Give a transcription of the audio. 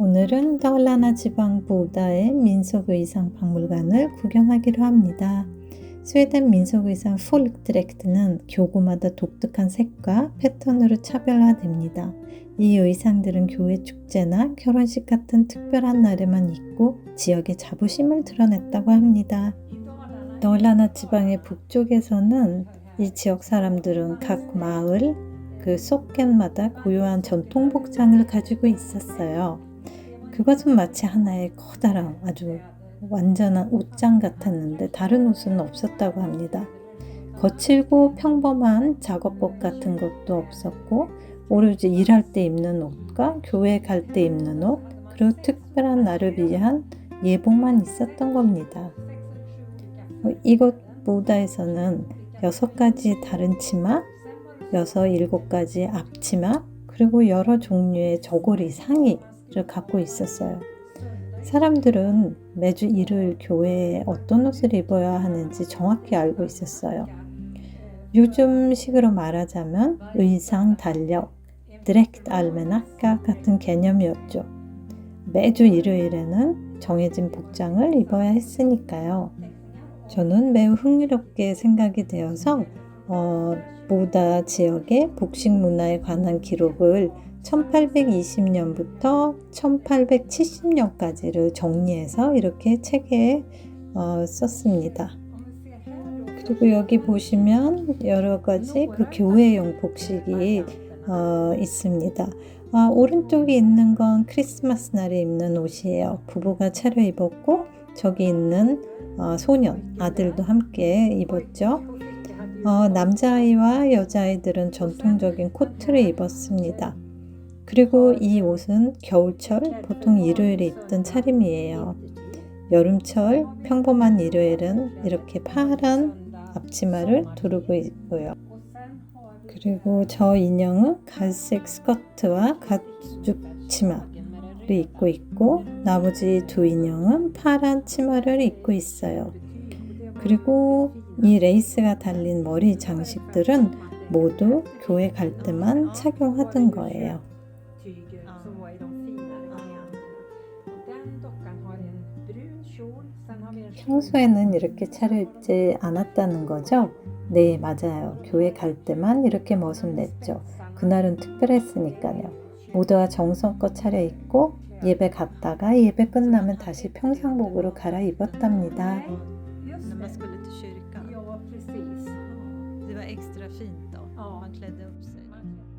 오늘은 더울라나 지방 보다의 민속 의상 박물관을 구경하기로 합니다. 스웨덴 민속 의상 폴크드렉트는 교구마다 독특한 색과 패턴으로 차별화됩니다. 이 의상들은 교회 축제나 결혼식 같은 특별한 날에만 입고 지역의 자부심을 드러냈다고 합니다. 더울라나 지방의 북쪽에서는 이 지역 사람들은 각 마을 그 속겐마다 고유한 전통 복장을 가지고 있었어요. 그것은 마치 하나의 커다란 아주 완전한 옷장 같았는데 다른 옷은 없었다고 합니다. 거칠고 평범한 작업복 같은 것도 없었고 오로지 일할 때 입는 옷과 교회 갈 때 입는 옷 그리고 특별한 날을 위한 예복만 있었던 겁니다. 어, 이곳 보다에서는 여섯 가지 다른 치마, 여섯 일곱 가지 앞치마, 그리고 여러 종류의 저고리 상의를 갖고 있었어요. 사람들은 매주 일요일 교회에 어떤 옷을 입어야 하는지 정확히 알고 있었어요. 요즘 식으로 말하자면 의상 달력, 드렉트 알메나카 같은 개념이었죠. 매주 일요일에는 정해진 복장을 입어야 했으니까요. 저는 매우 흥미롭게 생각이 되어서 어, 보다 지역의 복식 문화에 관한 기록을 1820년부터 1870년까지를 정리해서 이렇게 책에 어, 썼습니다. 그리고 여기 보시면 여러 가지 그 교회용 복식이 어, 있습니다. 아, 오른쪽에 있는 건 크리스마스 날에 입는 옷이에요. 부부가 차려 입었고 저기 있는 어, 소년 아들도 함께 입었죠. 어, 남자아이와 여자아이들은 전통적인 코트를 입었습니다. 그리고 이 옷은 겨울철 보통 일요일에 입던 차림이에요. 여름철 평범한 일요일은 이렇게 파란 앞치마를 두르고 있고요. 그리고 저 인형은 갈색 스커트와 가죽 치마를 입고 있고 나머지 두 인형은 파란 치마를 입고 있어요. 그리고 이 레이스가 달린 머리 장식들은 모두 교회 갈 때만 착용하던 거예요. 평소에는 이렇게 차려입지 않았다는 거죠? 네, 맞아요. 교회 갈 때만 이렇게 멋을 냈죠. 그날은 특별했으니까요. 모두가 정성껏 차려입고 예배 갔다가 예배 끝나면 다시 평상복으로 갈아입었답니다. Extra fint då. Ja. Klädde upp sig.